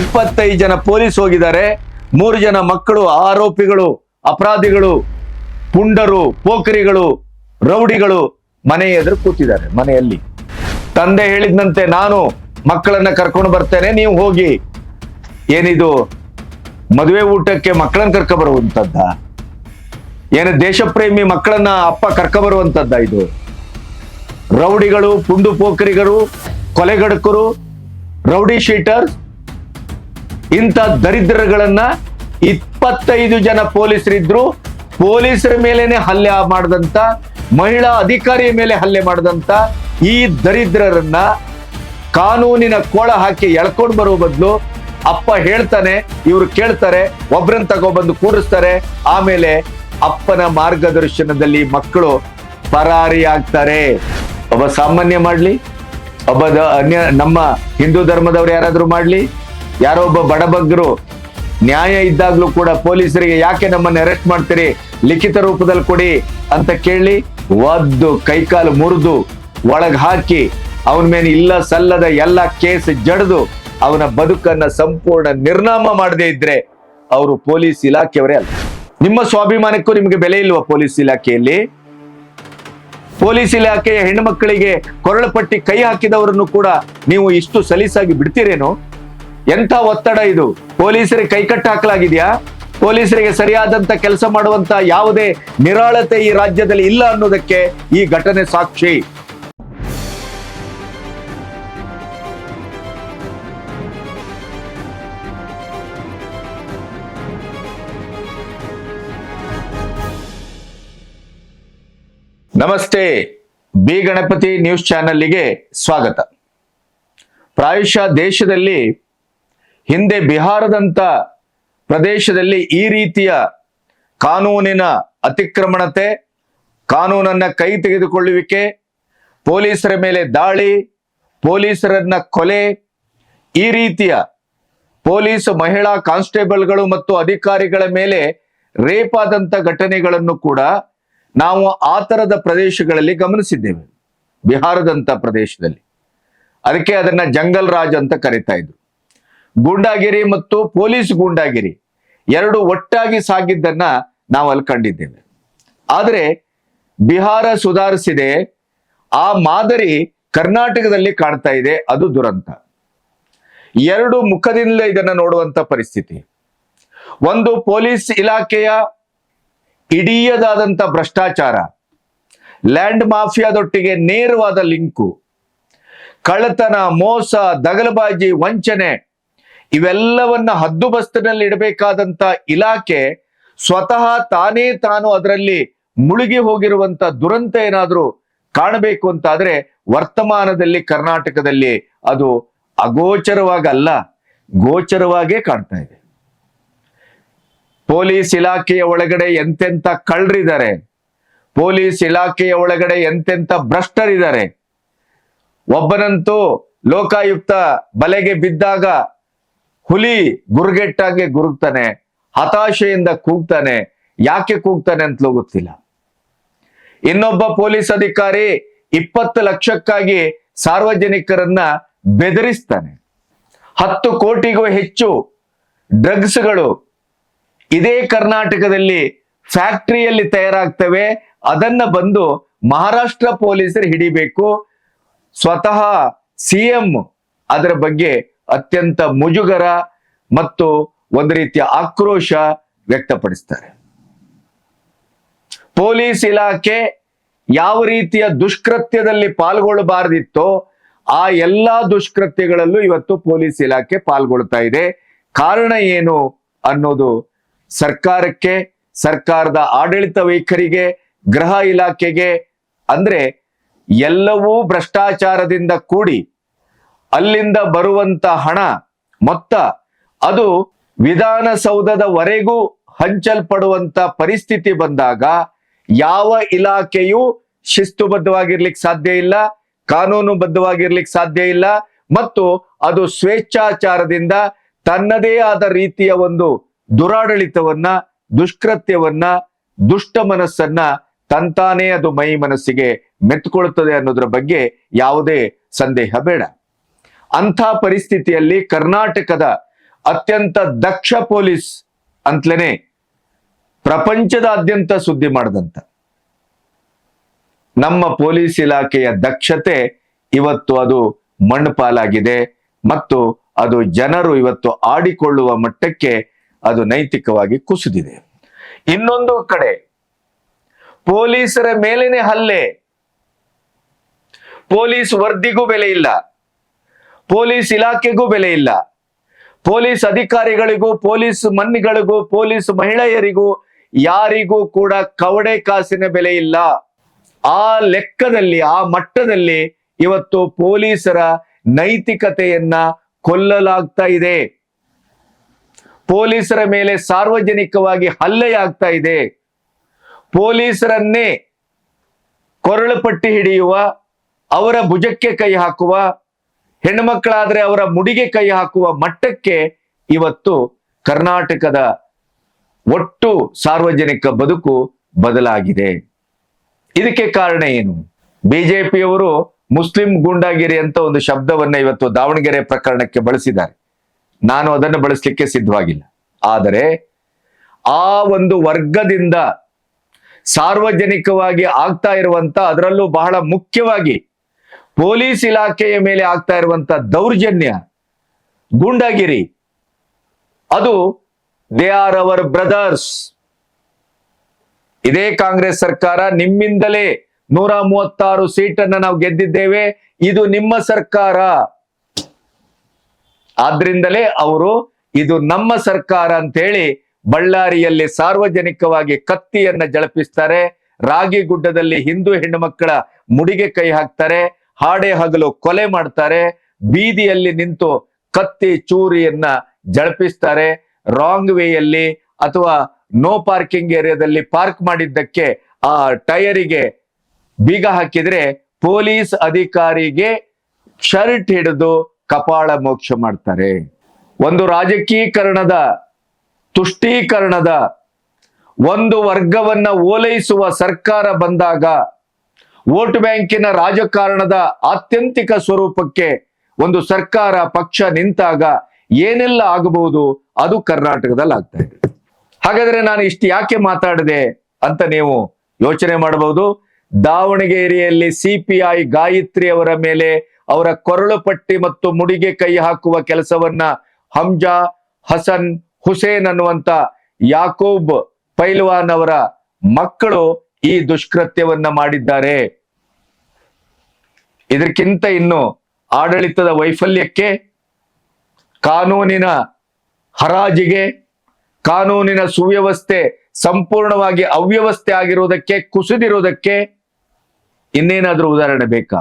ಇಪ್ಪತ್ತೈದು ಜನ ಪೊಲೀಸ್ ಹೋಗಿದ್ದಾರೆ, ಮೂರು ಜನ ಮಕ್ಕಳು, ಆರೋಪಿಗಳು, ಅಪರಾಧಿಗಳು, ಪುಂಡರು, ಪೋಖರಿಗಳು, ರೌಡಿಗಳು ಮನೆ ಎದುರು ಕೂತಿದ್ದಾರೆ, ಮನೆಯಲ್ಲಿ. ತಂದೆ ಹೇಳಿದಂತೆ ನಾನು ಮಕ್ಕಳನ್ನ ಕರ್ಕೊಂಡು ಬರ್ತೇನೆ, ನೀವು ಹೋಗಿ. ಏನಿದು? ಮದುವೆ ಊಟಕ್ಕೆ ಮಕ್ಕಳನ್ನ ಕರ್ಕ ಬರುವಂತದ್ದ? ಏನು ದೇಶಪ್ರೇಮಿ ಮಕ್ಕಳನ್ನ ಅಪ್ಪ ಕರ್ಕ ಬರುವಂತದ್ದ ಇದು? ರೌಡಿಗಳು, ಪುಂಡು ಪೋಖರಿಗರು ಕೊಲೆಗಡಕರು, ರೌಡಿ ಶೀಟರ್ಸ್ ಇಂಥ ದರಿದ್ರಗಳನ್ನ ಇಪ್ಪತ್ತೈದು ಜನ ಪೊಲೀಸರಿದ್ರು, ಪೊಲೀಸರ ಮೇಲೇನೆ ಹಲ್ಲೆ ಮಾಡದಂತ, ಮಹಿಳಾ ಅಧಿಕಾರಿಯ ಮೇಲೆ ಹಲ್ಲೆ ಮಾಡದಂತ ಈ ದರಿದ್ರರನ್ನ ಕಾನೂನಿನ ಕೋಳ ಹಾಕಿ ಎಳ್ಕೊಂಡು ಬರುವ ಬದಲು ಅಪ್ಪ ಹೇಳ್ತಾನೆ, ಇವ್ರು ಕೇಳ್ತಾರೆ ಒಬ್ರನ್ನ ತಗೊಬಂದು ಕೂಡಿಸ್ತಾರೆ ಆಮೇಲೆ ಅಪ್ಪನ ಮಾರ್ಗದರ್ಶನದಲ್ಲಿ ಮಕ್ಕಳು ಪರಾರಿ ಆಗ್ತಾರೆ. ಒಬ್ಬ ಸಾಮಾನ್ಯ ಮಾಡ್ಲಿ, ಒಬ್ಬ ನಮ್ಮ ಹಿಂದೂ ಧರ್ಮದವ್ರು ಯಾರಾದ್ರೂ ಮಾಡ್ಲಿ ಯಾರೋ ಒಬ್ಬ ಬಡಬಗ್ಗರು ನ್ಯಾಯ ಇದ್ದಾಗ್ಲೂ ಕೂಡ ಪೊಲೀಸರಿಗೆ ಯಾಕೆ ನಮ್ಮನ್ನ ಅರೆಸ್ಟ್ ಮಾಡ್ತೀರಿ? ಲಿಖಿತ ರೂಪದಲ್ಲಿ ಕೊಡಿ ಅಂತ ಕೇಳಿ ಒದ್ದು, ಕೈಕಾಲು ಮುರಿದು, ಒಳಗ್ ಹಾಕಿ, ಅವನ ಮೇಲೆ ಇಲ್ಲ ಸಲ್ಲದ ಎಲ್ಲ ಕೇಸ್ ಜಡ್ದು, ಅವನ ಬದುಕನ್ನ ಸಂಪೂರ್ಣ ನಿರ್ನಾಮ ಮಾಡದೇ ಇದ್ರೆ ಅವರು ಪೊಲೀಸ್ ಇಲಾಖೆಯವರೇ ಅಲ್ಲ. ನಿಮ್ಮ ಸ್ವಾಭಿಮಾನಕ್ಕೂ ನಿಮಗೆ ಬೆಲೆ ಇಲ್ವಾ ಪೊಲೀಸ್ ಇಲಾಖೆಯಲ್ಲಿ? ಪೊಲೀಸ್ ಇಲಾಖೆಯ ಹೆಣ್ಣುಮಕ್ಕಳಿಗೆ ಕೊರಳಪಟ್ಟಿ ಕೈ ಹಾಕಿದವರನ್ನು ಕೂಡ ನೀವು ಇಷ್ಟು ಸಲೀಸಾಗಿ ಬಿಡ್ತೀರೇನು? ಎಂಥ ಒತ್ತಡ ಇದು? ಪೊಲೀಸರಿಗೆ ಕೈಕಟ್ಟು ಹಾಕಲಾಗಿದೆಯಾ? ಪೊಲೀಸರಿಗೆ ಸರಿಯಾದಂತ ಕೆಲಸ ಮಾಡುವಂತ ಯಾವುದೇ ನಿರಾಳತೆ ಈ ರಾಜ್ಯದಲ್ಲಿ ಇಲ್ಲ ಅನ್ನೋದಕ್ಕೆ ಈ ಘಟನೆ ಸಾಕ್ಷಿ. ನಮಸ್ತೆ. ಬಿ ಗಣಪತಿ ನ್ಯೂಸ್ ಚಾನೆಲ್ಗೆ ಸ್ವಾಗತ. ಪ್ರಾಯಶಃ ದೇಶದಲ್ಲಿ ಹಿಂದೆ ಬಿಹಾರದಂತ ಪ್ರದೇಶದಲ್ಲಿ ಈ ರೀತಿಯ ಕಾನೂನಿನ ಅತಿಕ್ರಮಣತೆ, ಕಾನೂನನ್ನ ಕೈ ತೆಗೆದುಕೊಳ್ಳುವಿಕೆ, ಪೊಲೀಸರ ಮೇಲೆ ದಾಳಿ, ಪೊಲೀಸರನ್ನ ಕೊಲೆ, ಈ ರೀತಿಯ ಪೊಲೀಸ್, ಮಹಿಳಾ ಕಾನ್ಸ್ಟೇಬಲ್ಗಳು ಮತ್ತು ಅಧಿಕಾರಿಗಳ ಮೇಲೆ ರೇಪ್ ಆದಂತ ಘಟನೆಗಳನ್ನು ಕೂಡ ನಾವು ಆ ತರದ ಪ್ರದೇಶಗಳಲ್ಲಿ ಗಮನಿಸಿದ್ದೇವೆ. ಬಿಹಾರದಂತ ಪ್ರದೇಶದಲ್ಲಿ. ಅದಕ್ಕೆ ಅದನ್ನ ಜಂಗಲ್ ರಾಜ್ ಅಂತ ಕರಿತಾ ಇದ್ರು. ಗೂಂಡಾಗಿರಿ ಮತ್ತು ಪೊಲೀಸ್ ಗೂಂಡಾಗಿರಿ ಎರಡು ಒಟ್ಟಾಗಿ ಸಾಗಿದ್ದನ್ನ ನಾವು ಅಲ್ಲಿ ಕಂಡಿದ್ದೇವೆ. ಆದರೆ ಬಿಹಾರ ಸುಧಾರಿಸಿದೆ, ಆ ಮಾದರಿ ಕರ್ನಾಟಕದಲ್ಲಿ ಕಾಣ್ತಾ ಇದೆ, ಅದು ದುರಂತ. ಎರಡು ಮುಖದಿಂದಲೇ ಇದನ್ನ ನೋಡುವಂತ ಪರಿಸ್ಥಿತಿ. ಒಂದು ಪೊಲೀಸ್ ಇಲಾಖೆಯ ಇಡಿಯದಾದಂತ ಭ್ರಷ್ಟಾಚಾರ, ಲ್ಯಾಂಡ್ ಮಾಫಿಯಾದೊಟ್ಟಿಗೆ ನೇರವಾದ ಲಿಂಕು, ಕಳ್ಳತನ, ಮೋಸ, ದಗಲಬಾಜಿ, ವಂಚನೆ ಇವೆಲ್ಲವನ್ನ ಹದ್ದುಬಸ್ತಿನಲ್ಲಿ ಇಡಬೇಕಾದಂತ ಇಲಾಖೆ ಸ್ವತಃ ತಾನೇ ತಾನು ಅದರಲ್ಲಿ ಮುಳುಗಿ ಹೋಗಿರುವಂತ ದುರಂತ ಏನಾದರೂ ಕಾಣಬೇಕು ಅಂತಾದ್ರೆ ವರ್ತಮಾನದಲ್ಲಿ ಕರ್ನಾಟಕದಲ್ಲಿ ಅದು ಅಗೋಚರವಾಗಲ್ಲ ಗೋಚರವಾಗೇ ಕಾಣ್ತಾ ಇದೆ. ಪೊಲೀಸ್ ಇಲಾಖೆಯ ಒಳಗಡೆ ಎಂತೆಂತ ಕಳ್ಳರಿದ್ದಾರೆ, ಪೊಲೀಸ್ ಇಲಾಖೆಯ ಒಳಗಡೆ ಎಂತೆಂತ ಭ್ರಷ್ಟರಿದ್ದಾರೆ, ಒಬ್ಬನಂತೂ ಲೋಕಾಯುಕ್ತ ಬಲೆಗೆ ಬಿದ್ದಾಗ ಹುಲಿ ಗುರುಗೆಟ್ಟಾಗೆ ಗುರುಗ್ತಾನೆ, ಹತಾಶೆಯಿಂದ ಕೂಗ್ತಾನೆ, ಯಾಕೆ ಕೂಗ್ತಾನೆ ಅಂತಲೂ ಗೊತ್ತಿಲ್ಲ. ಇನ್ನೊಬ್ಬ ಪೊಲೀಸ್ ಅಧಿಕಾರಿ ಇಪ್ಪತ್ತು ಲಕ್ಷಕ್ಕಾಗಿ ಸಾರ್ವಜನಿಕರನ್ನ ಬೆದರಿಸ್ತಾನೆ. ಹತ್ತು ಕೋಟಿಗೂ ಹೆಚ್ಚು ಡ್ರಗ್ಸ್ಗಳು ಇದೇ ಕರ್ನಾಟಕದಲ್ಲಿ ಫ್ಯಾಕ್ಟರಿಯಲ್ಲಿ ತಯಾರಾಗ್ತವೆ, ಅದನ್ನ ಬಂದು ಮಹಾರಾಷ್ಟ್ರ ಪೊಲೀಸರು ಹಿಡಿಬೇಕು. ಸ್ವತಃ ಸಿಎಂ ಅದರ ಬಗ್ಗೆ ಅತ್ಯಂತ ಮುಜುಗರ ಮತ್ತು ಒಂದು ರೀತಿಯ ಆಕ್ರೋಶ ವ್ಯಕ್ತಪಡಿಸ್ತಾರೆ. ಪೊಲೀಸ್ ಇಲಾಖೆ ಯಾವ ರೀತಿಯ ದುಷ್ಕೃತ್ಯದಲ್ಲಿ ಪಾಲ್ಗೊಳ್ಳಬಾರದಿತ್ತೋ ಆ ಎಲ್ಲಾ ದುಷ್ಕೃತ್ಯಗಳಲ್ಲೂ ಇವತ್ತು ಪೊಲೀಸ್ ಇಲಾಖೆ ಪಾಲ್ಗೊಳ್ತಾ ಇದೆ. ಕಾರಣ ಏನು ಅನ್ನೋದು ಸರ್ಕಾರಕ್ಕೆ, ಸರ್ಕಾರದ ಆಡಳಿತ ವೈಖರಿಗೆ, ಗೃಹ ಇಲಾಖೆಗೆ, ಅಂದ್ರೆ ಎಲ್ಲವೂ ಭ್ರಷ್ಟಾಚಾರದಿಂದ ಕೂಡಿ ಅಲ್ಲಿಂದ ಬರುವಂತ ಹಣ ಮೊತ್ತ, ಅದು ವಿಧಾನಸೌಧದವರೆಗೂ ಹಂಚಲ್ಪಡುವಂತ ಪರಿಸ್ಥಿತಿ ಬಂದಾಗ ಯಾವ ಇಲಾಖೆಯೂ ಶಿಸ್ತುಬದ್ಧವಾಗಿರ್ಲಿಕ್ಕೆ ಸಾಧ್ಯ ಇಲ್ಲ ಕಾನೂನುಬದ್ಧವಾಗಿರ್ಲಿಕ್ಕೆ ಸಾಧ್ಯ ಇಲ್ಲ, ಮತ್ತು ಅದು ಸ್ವೇಚ್ಛಾಚಾರದಿಂದ ತನ್ನದೇ ಆದ ರೀತಿಯ ಒಂದು ದುರಾಡಳಿತವನ್ನ, ದುಷ್ಕೃತ್ಯವನ್ನ, ದುಷ್ಟ ಮನಸ್ಸನ್ನ ತಂತಾನೇ ಅದು ಮೈ ಮನಸ್ಸಿಗೆ ಮೆತ್ತುಕೊಳ್ಳುತ್ತದೆ ಅನ್ನೋದ್ರ ಬಗ್ಗೆ ಯಾವುದೇ ಸಂದೇಹ ಬೇಡ. ಅಂಥ ಪರಿಸ್ಥಿತಿಯಲ್ಲಿ ಕರ್ನಾಟಕದ ಅತ್ಯಂತ ದಕ್ಷ ಪೊಲೀಸ್ ಅಂತಲೇನೆ ಪ್ರಪಂಚದಾದ್ಯಂತ ಸುದ್ದಿ ಮಾಡಿದಂತ. ನಮ್ಮ ಪೊಲೀಸ್ ಇಲಾಖೆಯ ದಕ್ಷತೆ ಇವತ್ತು ಅದು ಮಣ್ಣುಪಾಲಾಗಿದೆ ಮತ್ತು ಅದು ಜನರು ಇವತ್ತು ಆಡಿಕೊಳ್ಳುವ ಮಟ್ಟಕ್ಕೆ ಅದು ನೈತಿಕವಾಗಿ ಕುಸಿದಿದೆ. ಇನ್ನೊಂದು ಕಡೆ ಪೊಲೀಸರ ಮೇಲೇನೆ ಹಲ್ಲೆ. ಪೊಲೀಸ್ ವರ್ದಿಗೂ ಬೆಲೆ ಇಲ್ಲ. ಪೊಲೀಸ್ ಇಲಾಖೆಗೂ ಬೆಲೆ ಇಲ್ಲ. ಪೊಲೀಸ್ ಅಧಿಕಾರಿಗಳಿಗೂ, ಪೊಲೀಸ್ ಮನ್ನಿಗಳಿಗೂ, ಪೊಲೀಸ್ ಮಹಿಳೆಯರಿಗೂ ಯಾರಿಗೂ ಕೂಡ ಕವಡೆ ಕಾಸಿನ ಬೆಲೆ ಇಲ್ಲ. ಆ ಲೆಕ್ಕದಲ್ಲಿ, ಆ ಮಟ್ಟದಲ್ಲಿ ಇವತ್ತು ಪೊಲೀಸರ ನೈತಿಕತೆಯನ್ನ ಕೊಲ್ಲಲಾಗ್ತಾ ಇದೆ. ಪೊಲೀಸರ ಮೇಲೆ ಸಾರ್ವಜನಿಕವಾಗಿ ಹಲ್ಲೆಯಾಗ್ತಾ ಇದೆ. ಪೊಲೀಸರನ್ನೇ ಕೊರಳು ಪಟ್ಟಿ ಹಿಡಿಯುವ, ಅವರ ಭುಜಕ್ಕೆ ಕೈ ಹಾಕುವ ಹೆಣ್ಮಕ್ಕಳಾದ್ರೆ ಅವರ ಮುಡಿಗೆ ಕೈ ಹಾಕುವ ಮಟ್ಟಕ್ಕೆ ಇವತ್ತು ಕರ್ನಾಟಕದ ಒಟ್ಟು ಸಾರ್ವಜನಿಕ ಬದುಕು ಬದಲಾಗಿದೆ. ಇದಕ್ಕೆ ಕಾರಣ ಏನು? ಬಿಜೆಪಿಯವರು ಮುಸ್ಲಿಂ ಗೂಂಡಾಗಿರಿ ಅಂತ ಒಂದು ಶಬ್ದವನ್ನ ಇವತ್ತು ದಾವಣಗೆರೆ ಪ್ರಕರಣಕ್ಕೆ ಬಳಸಿದ್ದಾರೆ. ನಾನು ಅದನ್ನು ಬಳಸಲಿಕ್ಕೆ ಸಿದ್ಧವಾಗಿಲ್ಲ. ಆದರೆ ಆ ಒಂದು ವರ್ಗದಿಂದ ಸಾರ್ವಜನಿಕವಾಗಿ ಆಗ್ತಾ ಇರುವಂತ ಅದರಲ್ಲೂ ಬಹಳ ಮುಖ್ಯವಾಗಿ ಪೊಲೀಸ್ ಇಲಾಖೆಯ ಮೇಲೆ ಆಗ್ತಾ ಇರುವಂತ ದೌರ್ಜನ್ಯ, ಗುಂಡಗಿರಿ, ಅದು ದೇ ಆರ್ ಅವರ್ ಬ್ರದರ್ಸ್. ಇದೇ ಕಾಂಗ್ರೆಸ್ ಸರ್ಕಾರ, ನಿಮ್ಮಿಂದಲೇ ನೂರ ಮೂವತ್ತಾರು ಸೀಟನ್ನು ನಾವು ಗೆದ್ದಿದ್ದೇವೆ, ಇದು ನಿಮ್ಮ ಸರ್ಕಾರ. ಆದ್ರಿಂದಲೇ ಅವರು, ಇದು ನಮ್ಮ ಸರ್ಕಾರ ಅಂತ ಹೇಳಿ ಬಳ್ಳಾರಿಯಲ್ಲಿ ಸಾರ್ವಜನಿಕವಾಗಿ ಕತ್ತಿಯನ್ನ ಜಳಪಿಸ್ತಾರೆ ರಾಗಿ ಗುಡ್ಡದಲ್ಲಿ ಹಿಂದೂ ಹೆಣ್ಣು ಮಕ್ಕಳ ಮುಡಿಗೆ ಕೈ ಹಾಕ್ತಾರೆ ಹಾಡೆ ಹಗಲು ಕೊಲೆ ಮಾಡ್ತಾರೆ, ಬೀದಿಯಲ್ಲಿ ನಿಂತು ಕತ್ತಿ ಚೂರಿಯನ್ನ ಜಳಪಿಸ್ತಾರೆ ರಾಂಗ್ ವೇಯಲ್ಲಿ ಅಥವಾ ನೋ ಪಾರ್ಕಿಂಗ್ ಏರಿಯಾದಲ್ಲಿ ಪಾರ್ಕ್ ಮಾಡಿದ್ದಕ್ಕೆ ಆ ಟೈರಿಗೆ ಬೀಗ ಹಾಕಿದ್ರೆ ಪೊಲೀಸ್ ಅಧಿಕಾರಿಗೆ ಶರ್ಟ್ ಹಿಡಿದು ಕಪಾಳ ಮೋಕ್ಷ ಮಾಡ್ತಾರೆ. ಒಂದು ರಾಜಕೀಕರಣದ ತುಷ್ಟೀಕರಣದ ಒಂದು ವರ್ಗವನ್ನ ಓಲೈಸುವ ಸರ್ಕಾರ ಬಂದಾಗ ವೋಟ್ ಬ್ಯಾಂಕಿನ ರಾಜಕಾರಣದ ಆತ್ಯಂತಿಕ ಸ್ವರೂಪಕ್ಕೆ ಒಂದು ಸರ್ಕಾರ ಪಕ್ಷ ನಿಂತಾಗ ಏನೆಲ್ಲ ಆಗಬಹುದು ಅದು ಕರ್ನಾಟಕದಲ್ಲಿ ಆಗ್ತಾ ಇದೆ. ಹಾಗಾದ್ರೆ ನಾನು ಇಷ್ಟು ಯಾಕೆ ಮಾತಾಡಿದೆ ಅಂತ ನೀವು ಯೋಚನೆ ಮಾಡಬಹುದು. ದಾವಣಗೆರೆಯಲ್ಲಿ ಸಿಪಿಐ ಗಾಯತ್ರಿ ಅವರ ಮೇಲೆ ಅವರ ಕೊರಳು ಪಟ್ಟಿ ಮತ್ತು ಮುಡಿಗೆ ಕೈ ಹಾಕುವ ಕೆಲಸವನ್ನ ಹಂಜಾ ಹಸನ್ ಹುಸೇನ್ ಅನ್ನುವಂತ ಯಾಕೂಬ್ ಪೈಲ್ವಾನ್ ಅವರ ಮಕ್ಕಳು ಈ ದುಷ್ಕೃತ್ಯವನ್ನ ಮಾಡಿದ್ದಾರೆ. ಇದಕ್ಕಿಂತ ಇನ್ನು ಆಡಳಿತದ ವೈಫಲ್ಯಕ್ಕೆ ಕಾನೂನಿನ ಹರಾಜಿಗೆ, ಕಾನೂನಿನ ಸುವ್ಯವಸ್ಥೆ ಸಂಪೂರ್ಣವಾಗಿ ಅವ್ಯವಸ್ಥೆ ಆಗಿರುವುದಕ್ಕೆ ಕುಸಿದಿರುವುದಕ್ಕೆ ಇನ್ನೇನಾದ್ರೂ ಉದಾಹರಣೆ ಬೇಕಾ?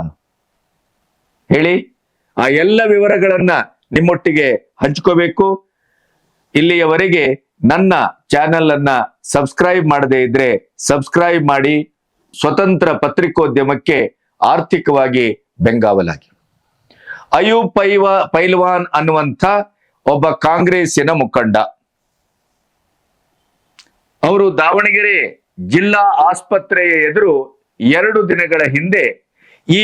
ಹೇಳಿ. ಆ ಎಲ್ಲ ವಿವರಗಳನ್ನ ನಿಮ್ಮೊಟ್ಟಿಗೆ ಹಂಚ್ಕೋಬೇಕು. ಇಲ್ಲಿಯವರೆಗೆ ನನ್ನ ಚಾನೆಲ್ ಅನ್ನ ಸಬ್ಸ್ಕ್ರೈಬ್ ಮಾಡದೇ ಇದ್ರೆ ಸಬ್ಸ್ಕ್ರೈಬ್ ಮಾಡಿ ಸ್ವತಂತ್ರ ಪತ್ರಿಕೋದ್ಯಮಕ್ಕೆ ಆರ್ಥಿಕವಾಗಿ ಬೆಂಗಾವಲಾಗಿ. ಅಯೂಬ್ ಪೈವಾ ಪೈಲ್ವಾನ್ ಅನ್ನುವಂಥ ಒಬ್ಬ ಕಾಂಗ್ರೆಸ್ಸಿನ ಮುಖಂಡ. ಅವರು ದಾವಣಗೆರೆ ಜಿಲ್ಲಾ ಆಸ್ಪತ್ರೆಯ ಎದುರು ಎರಡು ದಿನಗಳ ಹಿಂದೆ ಈ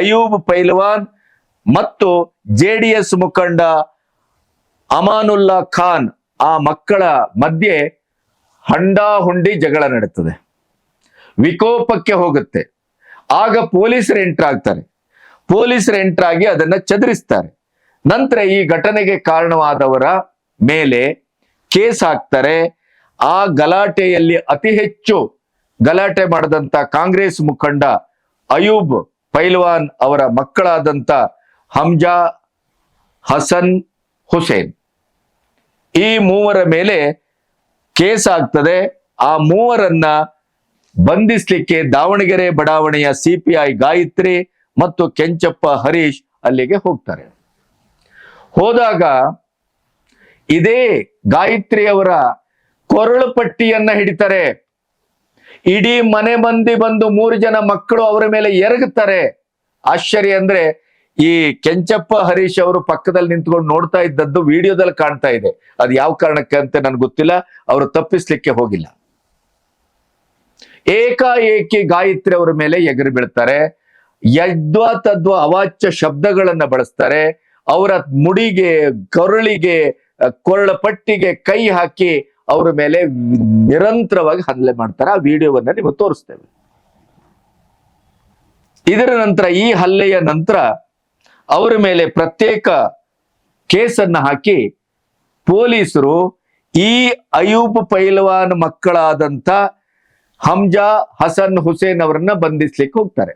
ಅಯೂಬ್ ಪೈಲ್ವಾನ್ ಮತ್ತು ಜೆಡಿಎಸ್ ಮುಖಂಡ ಅಮಾನುಲ್ಲಾ ಖಾನ್ ಆ ಮಕ್ಕಳ ಮಧ್ಯೆ ಹಂಡಾಹುಂಡಿ ಜಗಳ ನಡೀತದೆ. ವಿಕೋಪಕ್ಕೆ ಹೋಗುತ್ತೆ. ಆಗ ಪೊಲೀಸರು ಎಂಟರ್ ಆಗ್ತಾರೆ. ಪೊಲೀಸರು ಎಂಟರ್ ಆಗಿ ಅದನ್ನ ಚದುರಿಸ್ತಾರೆ. ನಂತರ ಈ ಘಟನೆಗೆ ಕಾರಣವಾದವರ ಮೇಲೆ ಕೇಸ್ ಹಾಕ್ತಾರೆ. ಆ ಗಲಾಟೆಯಲ್ಲಿ ಅತಿ ಹೆಚ್ಚು ಗಲಾಟೆ ಮಾಡಿದಂತ ಕಾಂಗ್ರೆಸ್ ಮುಖಂಡ ಅಯೂಬ್ ಪೈಲ್ವಾನ್ ಅವರ ಮಕ್ಕಳಾದಂತ ಹಮ್ಜಾ ಹಸನ್ ಹುಸೇನ್. ಈ ಮೂವರ ಮೇಲೆ ಕೇಸ್ ಆಗ್ತದೆ. ಆ ಮೂವರನ್ನ ಬಂಧಿಸ್ಲಿಕ್ಕೆ ದಾವಣಗೆರೆ ಬಡಾವಣೆಯ ಸಿಪಿಐ ಗಾಯತ್ರಿ ಮತ್ತು ಕೆಂಚಪ್ಪ ಹರೀಶ್ ಅಲ್ಲಿಗೆ ಹೋಗ್ತಾರೆ. ಹೋದಾಗ ಇದೇ ಗಾಯತ್ರಿ ಅವರ ಕೊರಳು ಪಟ್ಟಿಯನ್ನ ಹಿಡಿತಾರೆ. ಇಡೀ ಮನೆ ಮಂದಿ ಬಂದು ಮೂರು ಜನ ಮಕ್ಕಳು ಅವರ ಮೇಲೆ ಎರಗುತ್ತಾರೆ. ಆಶ್ಚರ್ಯ ಅಂದ್ರೆ ಈ ಕೆಂಚಪ್ಪ ಹರೀಶ್ ಅವರು ಪಕ್ಕದಲ್ಲಿ ನಿಂತ್ಕೊಂಡು ನೋಡ್ತಾ ಇದ್ದದ್ದು ವಿಡಿಯೋದಲ್ಲಿ ಕಾಣ್ತಾ ಇದೆ. ಅದು ಯಾವ ಕಾರಣಕ್ಕೆ ಅಂತ ನನ್ಗೆ ಗೊತ್ತಿಲ್ಲ. ಅವರು ತಪ್ಪಿಸ್ಲಿಕ್ಕೆ ಹೋಗಿಲ್ಲ. ಏಕಾಏಕಿ ಗಾಯತ್ರಿ ಅವರ ಮೇಲೆ ಎಗರಿ ಬೀಳ್ತಾರೆ. ಯದ್ವಾ ತದ್ವಾ ಅವಾಚ್ಯ ಶಬ್ದಗಳನ್ನ ಬಳಸ್ತಾರೆ. ಅವರ ಮುಡಿಗೆ ಕರುಳಿಗೆ ಕೊರಳಪಟ್ಟಿಗೆ ಕೊರಳ ಪಟ್ಟಿಗೆ ಕೈ ಹಾಕಿ ಅವರ ಮೇಲೆ ನಿರಂತರವಾಗಿ ಹಲ್ಲೆ ಮಾಡ್ತಾರೆ. ಆ ವಿಡಿಯೋವನ್ನ ನಿಮಗೆ ತೋರಿಸ್ತೇವೆ. ಇದರ ನಂತರ ಈ ಹಲ್ಲೆಯ ನಂತರ ಅವರ ಮೇಲೆ ಪ್ರತ್ಯೇಕ ಕೇಸನ್ನು ಹಾಕಿ ಪೊಲೀಸರು ಈ ಅಯೂಬ್ ಪೈಲವಾನ್ ಮಕ್ಕಳಾದಂಥ ಹಮ್ಜಾ ಹಸನ್ ಹುಸೇನ್ ಅವರನ್ನ ಬಂಧಿಸ್ಲಿಕ್ಕೆ ಹೋಗ್ತಾರೆ.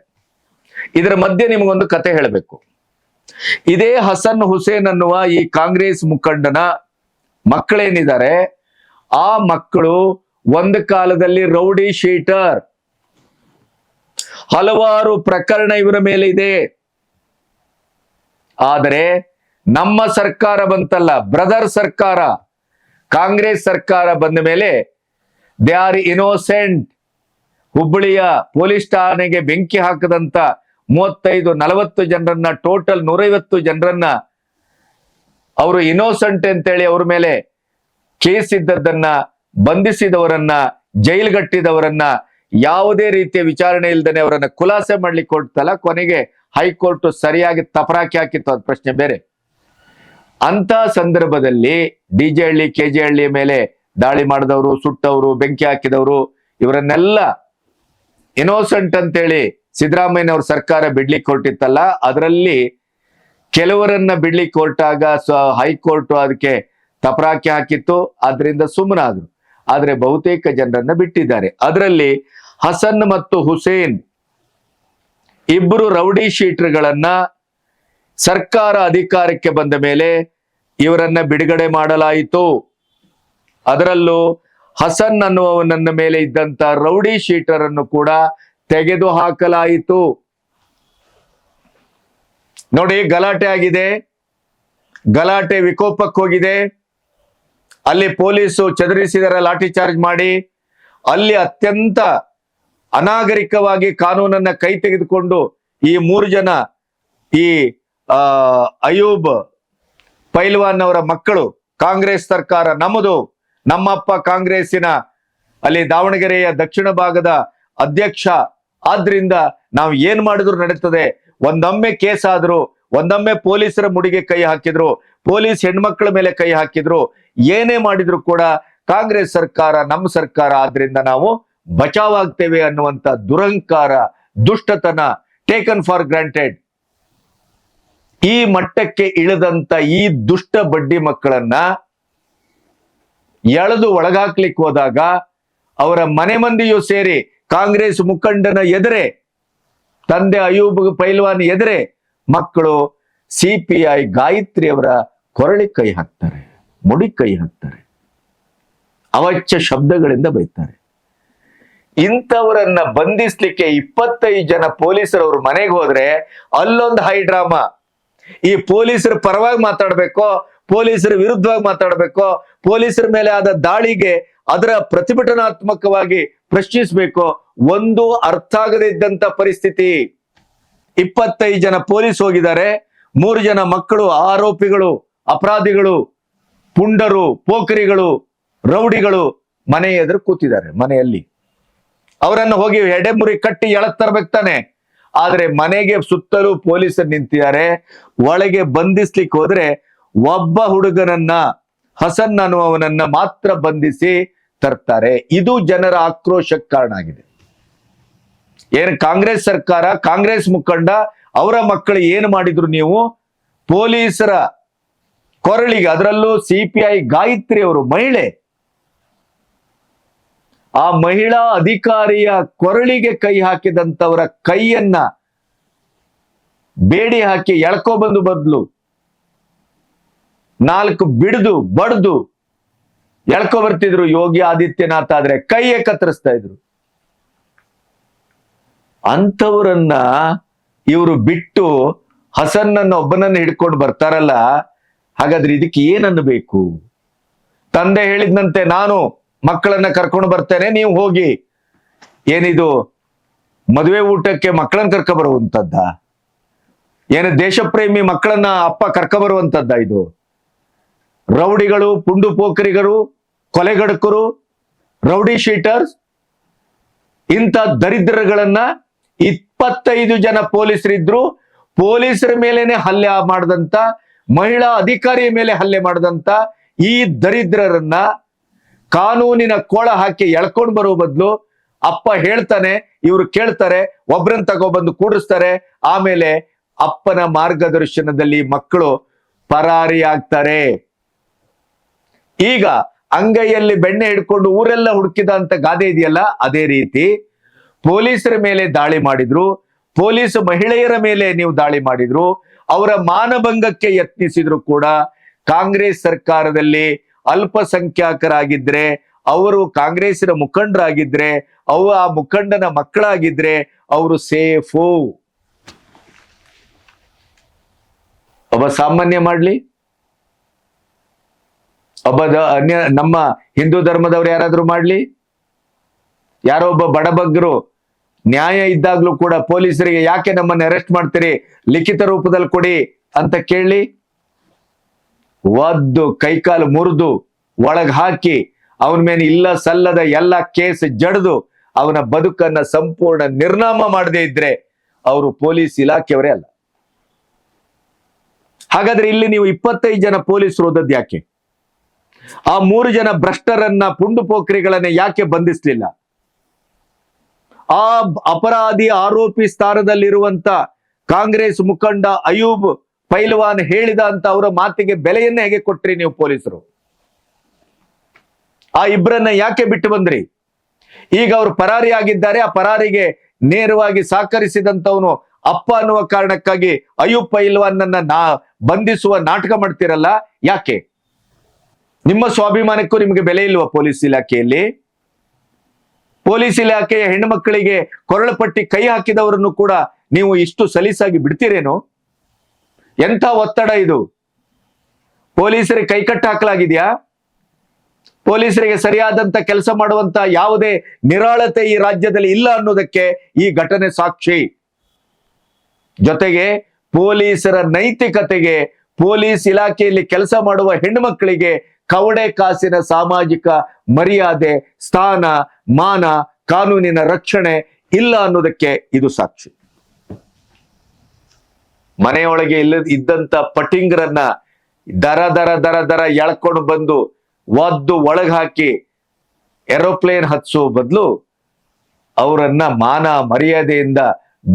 ಇದರ ಮಧ್ಯೆ ನಿಮಗೊಂದು ಕತೆ ಹೇಳಬೇಕು. ಇದೇ ಹಸನ್ ಹುಸೇನ್ ಅನ್ನುವ ಈ ಕಾಂಗ್ರೆಸ್ ಮುಖಂಡನ ಮಕ್ಕಳೇನಿದ್ದಾರೆ? ಆ ಮಕ್ಕಳು ಒಂದು ಕಾಲದಲ್ಲಿ ರೌಡಿ ಶೀಟರ್. ಹಲವಾರು ಪ್ರಕರಣ ಇವರ ಮೇಲೆ ಇದೆ. ಆದರೆ ನಮ್ಮ ಸರ್ಕಾರ ಬಂತಲ್ಲ, ಬ್ರದರ್ ಸರ್ಕಾರ, ಕಾಂಗ್ರೆಸ್ ಸರ್ಕಾರ ಬಂದ ಮೇಲೆ ದೇ ಆರ್ ಇನೋಸೆಂಟ್ ಹುಬ್ಬಳ್ಳಿಯ ಪೊಲೀಸ್ ಠಾಣೆಗೆ ಬೆಂಕಿ ಹಾಕದಂತ ಮೂವತ್ತೈದು, ನಲವತ್ತು ಜನರನ್ನ, ಟೋಟಲ್ ನೂರೈವತ್ತು ಜನರನ್ನ ಅವರು ಇನೋಸೆಂಟ್ ಅಂತೇಳಿ ಅವ್ರ ಮೇಲೆ ಕೇಸ್ ಇದ್ದದ್ದನ್ನ, ಬಂಧಿಸಿದವರನ್ನ, ಜೈಲ್ಗಟ್ಟಿದವರನ್ನ ಯಾವುದೇ ರೀತಿಯ ವಿಚಾರಣೆ ಇಲ್ದನೆ ಅವರನ್ನ ಖುಲಾಸೆ ಮಾಡ್ಲಿಕ್ಕೆ ಕೊಡ್ತಲ್ಲ, ಕೊನೆಗೆ ಹೈಕೋರ್ಟ್ ಸರಿಯಾಗಿ ತಪರಾಕಿ ಹಾಕಿತ್ತು ಅದ್ ಪ್ರಶ್ನೆ ಬೇರೆ. ಅಂತ ಸಂದರ್ಭದಲ್ಲಿ D J Halli, K J Halli ಮೇಲೆ ದಾಳಿ ಮಾಡಿದವರು, ಸುಟ್ಟವರು, ಬೆಂಕಿ ಹಾಕಿದವರು, ಇವರನ್ನೆಲ್ಲ ಇನೋಸೆಂಟ್ ಅಂತೇಳಿ ಸಿದ್ದರಾಮಯ್ಯನವ್ರ ಸರ್ಕಾರ ಬಿಡ್ಲಿಕ್ಕೆ ಹೊರಟಿತ್ತಲ್ಲ, ಅದರಲ್ಲಿ ಕೆಲವರನ್ನ ಬಿಡ್ಲಿಕ್ಕೆ ಹೊರಟಾಗ ಹೈಕೋರ್ಟ್ ಅದಕ್ಕೆ ತಪರಾಕಿ ಹಾಕಿತ್ತು ಅದರಿಂದ ಸುಮ್ಮನಾದ್ರು ಆದ್ರೆ ಬಹುತೇಕ ಜನರನ್ನ ಬಿಟ್ಟಿದ್ದಾರೆ. ಅದರಲ್ಲಿ ಹಸನ್ ಮತ್ತು ಹುಸೇನ್ ಇಬ್ಬರು ರೌಡಿ ಶೀಟರ್ಗಳನ್ನ ಸರ್ಕಾರ ಅಧಿಕಾರಕ್ಕೆ ಬಂದ ಮೇಲೆ ಇವರನ್ನ ಬಿಡುಗಡೆ ಮಾಡಲಾಯಿತು. ಅದರಲ್ಲೂ ಹಸನ್ ಅನ್ನುವವನನ್ನ ಮೇಲೆ ಇದ್ದಂತ ರೌಡಿ ಶೀಟರ್ ಅನ್ನು ಕೂಡ ತೆಗೆದು ಹಾಕಲಾಯಿತು. ನೋಡಿ, ಗಲಾಟೆ ಆಗಿದೆ. ಗಲಾಟೆ ವಿಕೋಪಕ್ಕೆ ಹೋಗಿದೆ. ಅಲ್ಲಿ ಪೊಲೀಸು ಚದುರಿಸಿದರ ಲಾಠಿ ಚಾರ್ಜ್ ಮಾಡಿ. ಅಲ್ಲಿ ಅತ್ಯಂತ ಅನಾಗರಿಕವಾಗಿ ಕಾನೂನನ್ನ ಕೈ ತೆಗೆದುಕೊಂಡು ಈ ಮೂರು ಜನ, ಈ ಅಯೂಬ್ ಪೈಲ್ವಾನ್ ಅವರ ಮಕ್ಕಳು, ಕಾಂಗ್ರೆಸ್ ಸರ್ಕಾರ ನಮ್ಮದು, ನಮ್ಮಪ್ಪ ಕಾಂಗ್ರೆಸ್ಸಿನ ಅಲ್ಲಿ ದಾವಣಗೆರೆಯ ದಕ್ಷಿಣ ಭಾಗದ ಅಧ್ಯಕ್ಷ. ಆದ್ರಿಂದ ನಾವು ಏನ್ ಮಾಡಿದ್ರು ನಡೀತದೆ? ಒಂದೊಮ್ಮೆ ಕೇಸ್ ಆದ್ರು, ಒಂದೊಮ್ಮೆ ಪೊಲೀಸರ ಮುಡಿಗೆ ಕೈ ಹಾಕಿದ್ರು, ಪೊಲೀಸ್ ಹೆಣ್ಮಕ್ಳ ಮೇಲೆ ಕೈ ಹಾಕಿದ್ರು, ಏನೇ ಮಾಡಿದ್ರು ಕೂಡ ಕಾಂಗ್ರೆಸ್ ಸರ್ಕಾರ ನಮ್ಮ ಸರ್ಕಾರ, ಆದ್ರಿಂದ ನಾವು ಬಚಾವ್ ಆಗ್ತೇವೆ ಅನ್ನುವಂತ ದುರಂಕಾರ ದುಷ್ಟತನ ಟೇಕನ್ ಫಾರ್ ಗ್ರಾಂಟೆಡ್ ಈ ಮಟ್ಟಕ್ಕೆ ಇಳಿದಂತ ಈ ದುಷ್ಟ ಬಡ್ಡಿ ಮಕ್ಕಳನ್ನ ಎಳೆದು ಒಳಗಾಕ್ಲಿಕ್ಕೆ ಹೋದಾಗ ಅವರ ಮನೆ ಮಂದಿಯೂ ಸೇರಿ ಕಾಂಗ್ರೆಸ್ ಮುಖಂಡನ ಎದುರೆ, ತಂದೆ ಅಯೂಬ್ ಪೈಲ್ವಾನ್ ಎದುರೆ ಮಕ್ಕಳು ಸಿ ಪಿ ಗಾಯತ್ರಿ ಅವರ ಕೊರಳಿ ಕೈ ಹಾಕ್ತಾರೆ, ಮುಡಿ ಕೈ ಹಾಕ್ತಾರೆ ಅವಚ್ಚ ಶಬ್ದಗಳಿಂದ ಬೈತಾರೆ. ಇಂಥವರನ್ನ ಬಂಧಿಸ್ಲಿಕ್ಕೆ ಇಪ್ಪತ್ತೈದು ಜನ ಪೊಲೀಸರು ಅವ್ರ ಮನೆಗೆ ಹೋದ್ರೆ ಅಲ್ಲೊಂದು ಹೈ ಡ್ರಾಮಾ. ಈ ಪೊಲೀಸರ ಪರವಾಗಿ ಮಾತಾಡ್ಬೇಕೋ, ಪೊಲೀಸರ ವಿರುದ್ಧವಾಗಿ ಮಾತಾಡ್ಬೇಕೋ, ಪೊಲೀಸರ ಮೇಲೆ ಆದ ದಾಳಿಗೆ ಅದರ ಪ್ರತಿಭಟನಾತ್ಮಕವಾಗಿ ಪ್ರಶ್ನಿಸ್ಬೇಕು. ಒಂದು ಅರ್ಥ ಆಗದೇ ಇದ್ದಂತ ಪರಿಸ್ಥಿತಿ. ಇಪ್ಪತ್ತೈದು ಜನ ಪೊಲೀಸ್ ಹೋಗಿದ್ದಾರೆ, ಮೂರು ಜನ ಮಕ್ಕಳು, ಆರೋಪಿಗಳು, ಅಪರಾಧಿಗಳು, ಪುಂಡರು ಪೋಕರಿಗಳು ರೌಡಿಗಳು ಮನೆ ಎದುರು ಕೂತಿದ್ದಾರೆ ಮನೆಯಲ್ಲಿ. ಅವರನ್ನು ಹೋಗಿ ಎಡೆಮುರಿ ಕಟ್ಟಿ ಎಳತ್ ತಾನೆ. ಆದ್ರೆ ಮನೆಗೆ ಸುತ್ತಲೂ ಪೊಲೀಸರು ನಿಂತಿದ್ದಾರೆ. ಒಳಗೆ ಬಂಧಿಸ್ಲಿಕ್ಕೆ ಹೋದ್ರೆ ಒಬ್ಬ ಹುಡುಗನನ್ನ, ಹಸನ್ ಅನ್ನುವವನನ್ನ ಮಾತ್ರ ಬಂಧಿಸಿ ತರ್ತಾರೆ. ಇದು ಜನರ ಆಕ್ರೋಶಕ್ಕೆ ಕಾರಣ ಆಗಿದೆ. ಏನ್ ಕಾಂಗ್ರೆಸ್ ಸರ್ಕಾರ, ಕಾಂಗ್ರೆಸ್ ಮುಖಂಡ, ಅವರ ಮಕ್ಕಳು ಏನು ಮಾಡಿದ್ರು ನೀವು? ಪೊಲೀಸರ ಕೊರಳಿಗೆ, ಅದರಲ್ಲೂ ಸಿಪಿಐ ಗಾಯತ್ರಿ ಅವರು ಮಹಿಳೆ ಆ ಮಹಿಳಾ ಅಧಿಕಾರಿಯ ಕೊರಳಿಗೆ ಕೈ ಹಾಕಿದಂಥವರ ಕೈಯನ್ನ ಬೇಡಿ ಹಾಕಿ ಎಳ್ಕೊ ಬಂದು ಬದ್ಲು. ನಾಲ್ಕು ಬಿಡದು, ಬಡ್ದು ಎಳ್ಕೊ ಬರ್ತಿದ್ರು ಯೋಗಿ ಆದಿತ್ಯನಾಥ್ ಆದ್ರೆ ಕೈಯೇ ಕತ್ತರಿಸ್ತಾ ಇದ್ರು. ಅಂಥವ್ರನ್ನ ಇವರು ಬಿಟ್ಟು ಹಸನ್ನನ್ನು ಒಬ್ಬನನ್ನ ಹಿಡ್ಕೊಂಡು ಬರ್ತಾರಲ್ಲ, ಹಾಗಾದ್ರೆ ಇದಕ್ಕೆ ಏನನ್ನಬೇಕು? ತಂದೆ ಹೇಳಿದ್ನಂತೆ, ನಾನು ಮಕ್ಕಳನ್ನ ಕರ್ಕೊಂಡು ಬರ್ತೇನೆ, ನೀವು ಹೋಗಿ. ಏನಿದು? ಮದುವೆ ಊಟಕ್ಕೆ ಮಕ್ಕಳನ್ನ ಕರ್ಕ ಬರುವಂತದ್ದ? ಏನು ದೇಶಪ್ರೇಮಿ ಮಕ್ಕಳನ್ನ ಅಪ್ಪ ಕರ್ಕ ಬರುವಂತದ್ದ ಇದು? ರೌಡಿಗಳು, ಪುಂಡು ಪೋಖರಿಗರು ಕೊಲೆಗಡಕರು ರೌಡಿ ಶೀಟರ್ಸ್, ಇಂಥ ದರಿದ್ರಗಳನ್ನ ಇಪ್ಪತ್ತೈದು ಜನ ಪೊಲೀಸರಿದ್ರು, ಪೊಲೀಸರ ಮೇಲೇನೆ ಹಲ್ಲೆ ಮಾಡದಂತ, ಮಹಿಳಾ ಅಧಿಕಾರಿಯ ಮೇಲೆ ಹಲ್ಲೆ ಮಾಡದಂತ ಈ ದರಿದ್ರರನ್ನ ಕಾನೂನಿನ ಕೋಳ ಹಾಕಿ ಎಳ್ಕೊಂಡ್ ಬರೋ ಬದಲು ಅಪ್ಪ ಹೇಳ್ತಾನೆ, ಇವ್ರು ಕೇಳ್ತಾರೆ, ಒಬ್ರನ್ ತಗೊಬಂದು ಕೂಡಿಸ್ತಾರೆ, ಆಮೇಲೆ ಅಪ್ಪನ ಮಾರ್ಗದರ್ಶನದಲ್ಲಿ ಮಕ್ಕಳು ಪರಾರಿ ಆಗ್ತಾರೆ. ಈಗ ಅಂಗೈಯಲ್ಲಿ ಬೆಣ್ಣೆ ಹಿಡ್ಕೊಂಡು ಊರೆಲ್ಲ ಹುಡುಕಿದ ಅಂತ ಗಾದೆ ಇದೆಯಲ್ಲ, ಅದೇ ರೀತಿ ಪೊಲೀಸರ ಮೇಲೆ ದಾಳಿ ಮಾಡಿದ್ರು, ಪೊಲೀಸ್ ಮಹಿಳೆಯರ ಮೇಲೆ ನೀವು ದಾಳಿ ಮಾಡಿದ್ರು, ಅವರ ಮಾನಭಂಗಕ್ಕೆ ಯತ್ನಿಸಿದ್ರು ಕೂಡ ಕಾಂಗ್ರೆಸ್ ಸರ್ಕಾರದಲ್ಲಿ ಅಲ್ಪಸಂಖ್ಯಾತರಾಗಿದ್ರೆ ಅವರು ಕಾಂಗ್ರೆಸ್ಸಿನ ಮುಖಂಡರಾಗಿದ್ರೆ, ಅವ ಆ ಮುಖಂಡನ ಮಕ್ಕಳಾಗಿದ್ರೆ ಅವರು ಸೇಫು. ಒಬ್ಬ ಸಾಮಾನ್ಯ ಮಾಡ್ಲಿ? ಒಬ್ಬ ಅನ್ಯ ನಮ್ಮ ಹಿಂದೂ ಧರ್ಮದವ್ರು ಯಾರಾದ್ರೂ ಮಾಡ್ಲಿ? ಯಾರೋ ಒಬ್ಬ ಬಡಬಗ್ಗರು ನ್ಯಾಯ ಇದ್ದಾಗ್ಲೂ ಕೂಡ ಪೊಲೀಸರಿಗೆ ಯಾಕೆ ನಮ್ಮನ್ನ ಅರೆಸ್ಟ್ ಮಾಡ್ತೀರಿ? ಲಿಖಿತ ರೂಪದಲ್ಲಿ ಕೊಡಿ ಅಂತ ಕೇಳಿ ಒದ್ದು, ಕೈಕಾಲು ಮುರಿದು, ಒಳಗೆ ಹಾಕಿ, ಅವನ ಮೇಲೆ ಇಲ್ಲ ಸಲ್ಲದ ಎಲ್ಲ ಕೇಸ್ ಜಡ್ದು, ಅವನ ಬದುಕನ್ನ ಸಂಪೂರ್ಣ ನಿರ್ನಾಮ ಮಾಡದೇ ಇದ್ರೆ ಅವರು ಪೊಲೀಸ್ ಇಲಾಖೆಯವರೇ ಅಲ್ಲ. ಹಾಗಾದ್ರೆ ಇಲ್ಲಿ ನೀವು ಇಪ್ಪತ್ತೈದು ಜನ ಪೊಲೀಸರು ಓದದ್ ಯಾಕೆ? ಆ ಮೂರು ಜನ ಭ್ರಷ್ಟರನ್ನ, ಪುಂಡು ಪೋಖ್ರಿಗಳನ್ನ ಯಾಕೆ ಬಂಧಿಸ್ಲಿಲ್ಲ? ಆ ಅಪರಾಧಿ ಆರೋಪಿ ಸ್ಥಾನದಲ್ಲಿರುವಂತ ಕಾಂಗ್ರೆಸ್ ಮುಖಂಡ ಅಯೂಬ್ ಪೈಲ್ವಾನ್ ಹೇಳಿದ ಅಂತ ಅವರ ಮಾತಿಗೆ ಬೆಲೆಯನ್ನ ಹೇಗೆ ಕೊಟ್ರಿ ನೀವು ಪೊಲೀಸರು? ಆ ಇಬ್ಬರನ್ನ ಯಾಕೆ ಬಿಟ್ಟು ಬಂದ್ರಿ? ಈಗ ಅವರು ಪರಾರಿ ಆಗಿದ್ದಾರೆ, ಆ ಪರಾರಿಗೆ ನೇರವಾಗಿ ಸಹಕರಿಸಿದಂತವನು ಅಪ್ಪ ಅನ್ನುವ ಕಾರಣಕ್ಕಾಗಿ ಅಯ್ಯೂಬ್ ಪೈಲ್ವಾನ್ನನ್ನ ನಾ ಬಂಧಿಸುವ ನಾಟಕ ಮಾಡ್ತಿರಲ್ಲ, ಯಾಕೆ? ನಿಮ್ಮ ಸ್ವಾಭಿಮಾನಕ್ಕೂ ನಿಮಗೆ ಬೆಲೆ ಇಲ್ವಾ ಪೊಲೀಸ್ ಇಲಾಖೆಯಲ್ಲಿ? ಪೊಲೀಸ್ ಇಲಾಖೆಯ ಹೆಣ್ಣುಮಕ್ಕಳಿಗೆ ಕೊರಳಪಟ್ಟಿ ಕೈ ಹಾಕಿದವರನ್ನು ಕೂಡ ನೀವು ಇಷ್ಟು ಸಲೀಸಾಗಿ ಬಿಡ್ತೀರೇನು? ಎಂಥ ಒತ್ತಡ ಇದು? ಪೊಲೀಸರಿಗೆ ಕೈಕಟ್ಟು ಹಾಕಲಾಗಿದೆಯಾ? ಪೊಲೀಸರಿಗೆ ಸರಿಯಾದಂತ ಕೆಲಸ ಮಾಡುವಂತ ಯಾವುದೇ ನಿರಾಳತೆ ಈ ರಾಜ್ಯದಲ್ಲಿ ಇಲ್ಲ ಅನ್ನೋದಕ್ಕೆ ಈ ಘಟನೆ ಸಾಕ್ಷಿ. ಜೊತೆಗೆ ಪೊಲೀಸರ ನೈತಿಕತೆಗೆ ಪೊಲೀಸ್ ಇಲಾಖೆಯಲ್ಲಿ ಕೆಲಸ ಮಾಡುವ ಹೆಣ್ಣುಮಕ್ಕಳಿಗೆ ಕವಡೆ ಕಾಸಿನ ಸಾಮಾಜಿಕ ಮರ್ಯಾದೆ, ಸ್ಥಾನ, ಮಾನ, ಕಾನೂನಿನ ರಕ್ಷಣೆ ಇಲ್ಲ ಅನ್ನೋದಕ್ಕೆ ಇದು ಸಾಕ್ಷಿ. ಮನೆಯೊಳಗೆ ಇಲ್ಲ ಇದ್ದಂತ ಪಟಿಂಗ್ರನ್ನ ದರ ದರ ದರ ದರ ಎಳ್ಕೊಂಡು ಬಂದು ಒದ್ದು ಒಳಗೆ ಹಾಕಿ ಏರೋಪ್ಲೇನ್ ಹತ್ಸೋ ಬದಲು ಅವರನ್ನ ಮಾನ ಮರ್ಯಾದೆಯಿಂದ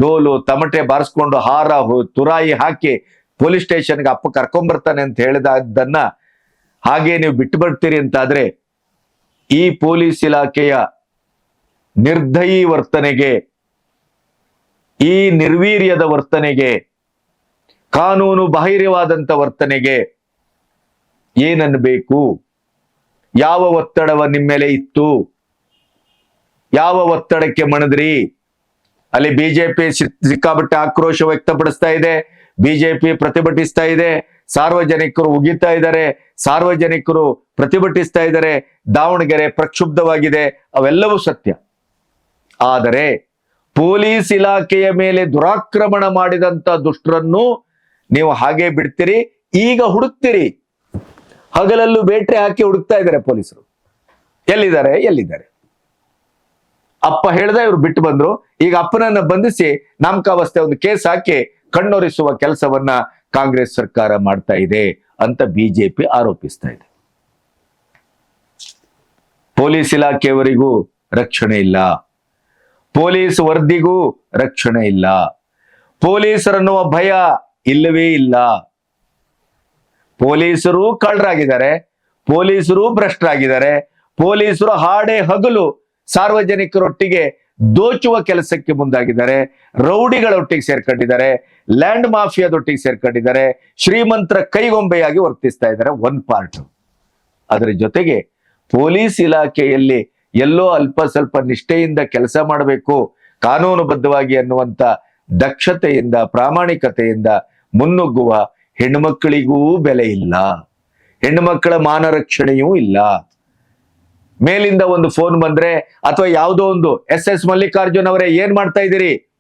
ಡೋಲು ತಮಟೆ ಬಾರಿಸ್ಕೊಂಡು ಹಾರ ತುರಾಯಿ ಹಾಕಿ ಪೊಲೀಸ್ ಸ್ಟೇಷನ್ಗೆ ಅಪ್ಪ ಕರ್ಕೊಂಡ್ಬರ್ತಾನೆ ಅಂತ ಹೇಳಿದನ್ನ ಹಾಗೆ ನೀವು ಬಿಟ್ಟು ಬರ್ತೀರಿ ಅಂತಾದ್ರೆ ಈ ಪೊಲೀಸ್ ಇಲಾಖೆಯ ನಿರ್ದಯಿ ವರ್ತನೆಗೆ ಈ ನಿರ್ವೀರ್ಯದ ವರ್ತನೆಗೆ ಕಾನೂನು ಬಾಹಿರವಾದಂಥ ವರ್ತನೆಗೆ ಏನನ್ಬೇಕು? ಯಾವ ಒತ್ತಡವ ನಿಮ್ಮ ಮೇಲೆ ಇತ್ತು? ಯಾವ ಒತ್ತಡಕ್ಕೆ ಮಣದ್ರಿ? ಅಲ್ಲಿ ಬಿಜೆಪಿ ಸಿಕ್ಕಾಪಟ್ಟೆ ಆಕ್ರೋಶ ವ್ಯಕ್ತಪಡಿಸ್ತಾ ಇದೆ. ಬಿಜೆಪಿ ಪ್ರತಿಭಟಿಸ್ತಾ ಇದೆ. ಸಾರ್ವಜನಿಕರು ಉಗಿತಾ ಇದ್ದಾರೆ. ಸಾರ್ವಜನಿಕರು ಪ್ರತಿಭಟಿಸ್ತಾ ಇದ್ದಾರೆ. ದಾವಣಗೆರೆ ಪ್ರಕ್ಷುಬ್ಧವಾಗಿದೆ. ಅವೆಲ್ಲವೂ ಸತ್ಯ. ಆದರೆ ಪೊಲೀಸ್ ಇಲಾಖೆಯ ಮೇಲೆ ದುರಾಕ್ರಮಣ ಮಾಡಿದಂತ ದುಷ್ಟರನ್ನು ನೀವು ಹಾಗೆ ಬಿಡ್ತೀರಿ, ಈಗ ಹುಡುಕ್ತೀರಿ. ಹಗಲಲ್ಲೂ ಬೇಟ್ರೆ ಹಾಕಿ ಹುಡುಕ್ತಾ ಇದ್ದಾರೆ ಪೊಲೀಸರು. ಎಲ್ಲಿದ್ದಾರೆ? ಎಲ್ಲಿದ್ದಾರೆ? ಅಪ್ಪ ಹೇಳ್ದ ಇವ್ರು ಬಿಟ್ಟು ಬಂದ್ರು. ಈಗ ಅಪ್ಪನನ್ನ ಬಂಧಿಸಿ ನಾಮಕಾವಸ್ಥೆ ಒಂದು ಕೇಸ್ ಹಾಕಿ ಕಣ್ಣೊರೆಸುವ ಕೆಲಸವನ್ನ ಕಾಂಗ್ರೆಸ್ ಸರ್ಕಾರ ಮಾಡ್ತಾ ಇದೆ ಅಂತ ಬಿಜೆಪಿ ಆರೋಪಿಸ್ತಾ ಇದೆ. ಪೊಲೀಸ್ ಇಲಾಖೆಯವರಿಗೂ ರಕ್ಷಣೆ ಇಲ್ಲ. ಪೊಲೀಸ್ ವರದಿಗೂ ರಕ್ಷಣೆ ಇಲ್ಲ. ಪೊಲೀಸರನ್ನುವ ಭಯ ಇಲ್ಲವೇ ಇಲ್ಲ. ಪೊಲೀಸರು ಕಳ್ಳರಾಗಿದ್ದಾರೆ, ಪೊಲೀಸರು ಭ್ರಷ್ಟರಾಗಿದ್ದಾರೆ, ಪೊಲೀಸರು ಹಾಡೆ ಹಗಲು ಸಾರ್ವಜನಿಕರೊಟ್ಟಿಗೆ ದೋಚುವ ಕೆಲಸಕ್ಕೆ ಮುಂದಾಗಿದ್ದಾರೆ, ರೌಡಿಗಳೊಟ್ಟಿಗೆ ಸೇರ್ಕೊಂಡಿದ್ದಾರೆ, ಲ್ಯಾಂಡ್ ಮಾಫಿಯಾದೊಟ್ಟಿಗೆ ಸೇರ್ಕೊಂಡಿದ್ದಾರೆ, ಶ್ರೀಮಂತರ ಕೈಗೊಂಬೆಯಾಗಿ ವರ್ತಿಸ್ತಾ ಇದ್ದಾರೆ ಒನ್ ಪಾರ್ಟ್. ಅದರ ಜೊತೆಗೆ ಪೊಲೀಸ್ ಇಲಾಖೆಯಲ್ಲಿ ಎಲ್ಲೋ ಅಲ್ಪ ಸ್ವಲ್ಪ ನಿಷ್ಠೆಯಿಂದ ಕೆಲಸ ಮಾಡಬೇಕು, ಕಾನೂನುಬದ್ಧವಾಗಿ ಅನ್ನುವಂತ ದಕ್ಷತೆಯಿಂದ, ಪ್ರಾಮಾಣಿಕತೆಯಿಂದ ಮುನ್ನುಗ್ಗುವ ಹೆಣ್ಣುಮಕ್ಕಳಿಗೂ ಬೆಲೆ ಇಲ್ಲ. ಹೆಣ್ಣುಮಕ್ಕಳ ಮಾನ ರಕ್ಷಣೆಯೂ ಇಲ್ಲ. ಮೇಲಿಂದ ಒಂದು ಫೋನ್ ಬಂದ್ರೆ ಅಥವಾ ಯಾವುದೋ ಒಂದು ಎಸ್ ಎಸ್ ಮಲ್ಲಿಕಾರ್ಜುನ್ ಅವರೇ ಏನ್ ಮಾಡ್ತಾ ಇದ್ದೀರಿ?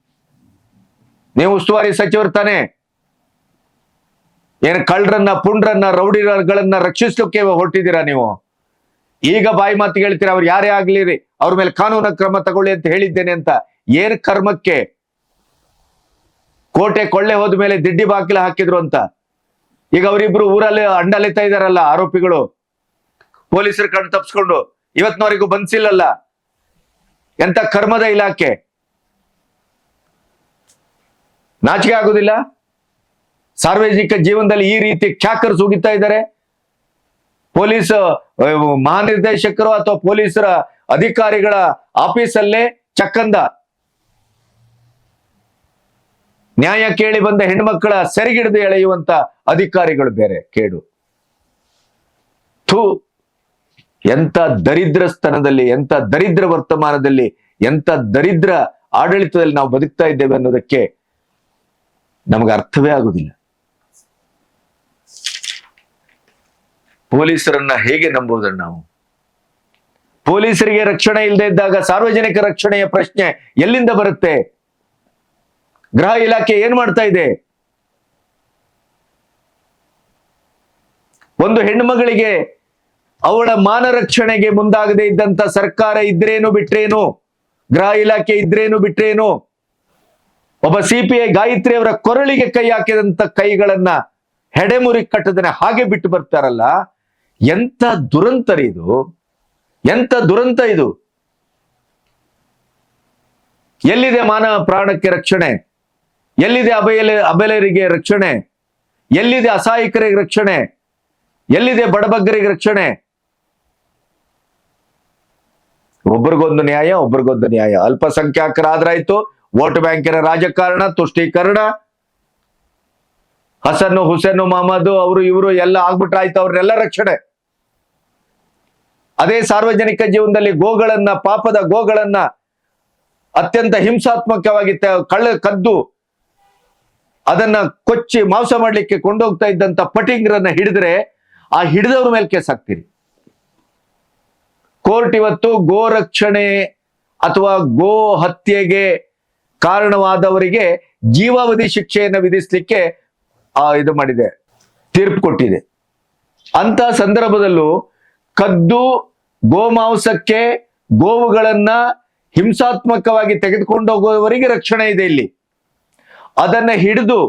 ನೀವು ಉಸ್ತುವಾರಿ ಸಚಿವರು ತಾನೆ? ಏನು ಕಳ್ಳರನ್ನ, ಪುಂಡ್ರನ್ನ ರೌಡಿಗಳನ್ನ ರಕ್ಷಿಸ್ಲಿಕ್ಕೆ ಹೊರಟಿದ್ದೀರಾ ನೀವು? ಈಗ ಬಾಯಿ ಮಾತು ಹೇಳ್ತೀರಾ, ಅವ್ರು ಯಾರೇ ಆಗ್ಲಿರಿ ಅವ್ರ ಮೇಲೆ ಕಾನೂನು ಕ್ರಮ ತಗೊಳ್ಳಿ ಅಂತ ಹೇಳಿದ್ದೇನೆ ಅಂತ. ಏನ್ ಕರ್ಮಕ್ಕೆ? ಕೋಟೆ ಕೊಳ್ಳೆ ಹೋದ ಮೇಲೆ ದಿಡ್ಡಿ ಬಾಕಿಲ ಹಾಕಿದ್ರು ಅಂತ. ಈಗ ಅವರಿಬ್ರು ಊರಲ್ಲಿ ಅಂಡಲಿತಾ ಇದಾರಲ್ಲ ಆರೋಪಿಗಳು. ಪೊಲೀಸರು ಕಣ್ ತಪ್ಸ್ಕೊಂಡು ಇವತ್ತಿನವರೆಗೂ ಬಂದಿಲ್ಲಲ್ಲ ಎಂತ ಕರ್ಮದ ಇಲಾಖೆ? ನಾಚಿಕೆ ಆಗುದಿಲ್ಲ? ಸಾರ್ವಜನಿಕ ಜೀವನದಲ್ಲಿ ಈ ರೀತಿ ಖ್ಯಾಕರ್ ಸುಗಿತಾ ಇದ್ದಾರೆ? ಪೊಲೀಸ್ ಮಹಾನಿರ್ದೇಶಕರು ಅಥವಾ ಪೊಲೀಸರ ಅಧಿಕಾರಿಗಳ ಆಫೀಸಲ್ಲೇ ಚಕ್ಕಂದ. ನ್ಯಾಯ ಕೇಳಿ ಬಂದ ಹೆಣ್ಮಕ್ಕಳ ಸೆರೆಗಿಡಿದು ಎಳೆಯುವಂತ ಅಧಿಕಾರಿಗಳು ಬೇರೆ, ಕೇಡು. ಥೂ ದರಿದ್ರ ಸ್ತನದಲ್ಲಿ ಎಂತ ದರಿದ್ರ ವರ್ತಮಾನದಲ್ಲಿ ಎಂತ ದರಿದ್ರ ಆಡಳಿತದಲ್ಲಿ ನಾವು ಬದುಕ್ತಾ ಇದ್ದೇವೆ ಅನ್ನೋದಕ್ಕೆ ನಮಗೆ ಅರ್ಥವೇ ಆಗುದಿಲ್ಲ. ಪೊಲೀಸರನ್ನ ಹೇಗೆ ನಂಬುವುದನ್ನು ನಾವು? ಪೊಲೀಸರಿಗೆ ರಕ್ಷಣೆ ಇಲ್ಲದೆ ಇದ್ದಾಗ ಸಾರ್ವಜನಿಕ ರಕ್ಷಣೆಯ ಪ್ರಶ್ನೆ ಎಲ್ಲಿಂದ ಬರುತ್ತೆ? ಗೃಹ ಇಲಾಖೆ ಏನ್ ಮಾಡ್ತಾ ಇದೆ? ಒಂದು ಹೆಣ್ಮಗಳಿಗೆ ಅವಳ ಮಾನ ರಕ್ಷಣೆಗೆ ಮುಂದಾಗದೇ ಇದ್ದಂತ ಸರ್ಕಾರ ಇದ್ರೇನು ಬಿಟ್ರೇನು? ಗೃಹ ಇಲಾಖೆ ಇದ್ರೇನು ಬಿಟ್ರೇನು? ಒಬ್ಬ ಸಿಪಿಐ ಗಾಯತ್ರಿ ಅವರ ಕೊರಳಿಗೆ ಕೈ ಹಾಕಿದಂತ ಕೈಗಳನ್ನ ಹೆಡೆಮುರಿ ಕಟ್ಟದನೆ ಹಾಗೆ ಬಿಟ್ಟು ಬರ್ತಾರಲ್ಲ? ಎಂತ ದುರಂತರಿ ಇದು? ಎಂತ ದುರಂತ ಇದು? ಎಲ್ಲಿದೆ ಮಾನವ ಪ್ರಾಣಕ್ಕೆ ರಕ್ಷಣೆ? ಎಲ್ಲಿದೆ ಅಬೆಲೆ ಅಬೆಲೆಯರಿಗೆ ರಕ್ಷಣೆ? ಎಲ್ಲಿದೆ ಅಸಹಾಯಕರಿಗೆ ರಕ್ಷಣೆ? ಎಲ್ಲಿದೆ ಬಡಬಗ್ಗರಿಗೆ ರಕ್ಷಣೆ? ಒಬ್ರಿಗೊಂದು ನ್ಯಾಯ ಒಬ್ರಿಗೊಂದು ನ್ಯಾಯ. ಅಲ್ಪಸಂಖ್ಯಾತರಾದ್ರಾಯ್ತು ವೋಟ್ ಬ್ಯಾಂಕಿನ ರಾಜಕಾರಣ, ತುಷ್ಟೀಕರಣ. ಹಸನ್ನು ಹುಸೇನು ಮಹಮ್ಮದ್, ಅವರು, ಇವರು ಎಲ್ಲ ಆಗ್ಬಿಟ್ರಾಯ್ತು, ಅವ್ರನ್ನೆಲ್ಲ ರಕ್ಷಣೆ. ಅದೇ ಸಾರ್ವಜನಿಕ ಜೀವನದಲ್ಲಿ ಗೋಗಳನ್ನ, ಪಾಪದ ಗೋಗಳನ್ನ ಅತ್ಯಂತ ಹಿಂಸಾತ್ಮಕವಾಗಿ ಕಳ್ಳ, ಕದ್ದು ಅದನ್ನ ಕೊಚ್ಚಿ ಮಾಂಸ ಮಾಡ್ಲಿಕ್ಕೆ ಕೊಂಡೋಗ್ತಾ ಇದ್ದಂತ ಪಟಿಂಗ್ರನ್ನ ಹಿಡಿದ್ರೆ ಆ ಹಿಡಿದವ್ರ ಮೇಲೆ ಕೇಸ್ ಹಾಕ್ತೀರಿ. ಕೋರ್ಟ್ ಇವತ್ತು ಗೋ ರಕ್ಷಣೆ ಅಥವಾ ಗೋ ಹತ್ಯೆಗೆ ಕಾರಣವಾದವರಿಗೆ ಜೀವಾವಧಿ ಶಿಕ್ಷೆಯನ್ನು ವಿಧಿಸ್ಲಿಕ್ಕೆ, ಆ, ಇದು ಮಾಡಿದೆ, ತೀರ್ಪು ಕೊಟ್ಟಿದೆ. ಅಂತ ಸಂದರ್ಭದಲ್ಲೂ ಕದ್ದು ಗೋಮಾಂಸಕ್ಕೆ ಗೋವುಗಳನ್ನ ಹಿಂಸಾತ್ಮಕವಾಗಿ ತೆಗೆದುಕೊಂಡು ಹೋಗುವವರಿಗೆ ರಕ್ಷಣೆ ಇದೆ ಇಲ್ಲಿ. ಅದನ್ನ ಹಿಡಿದು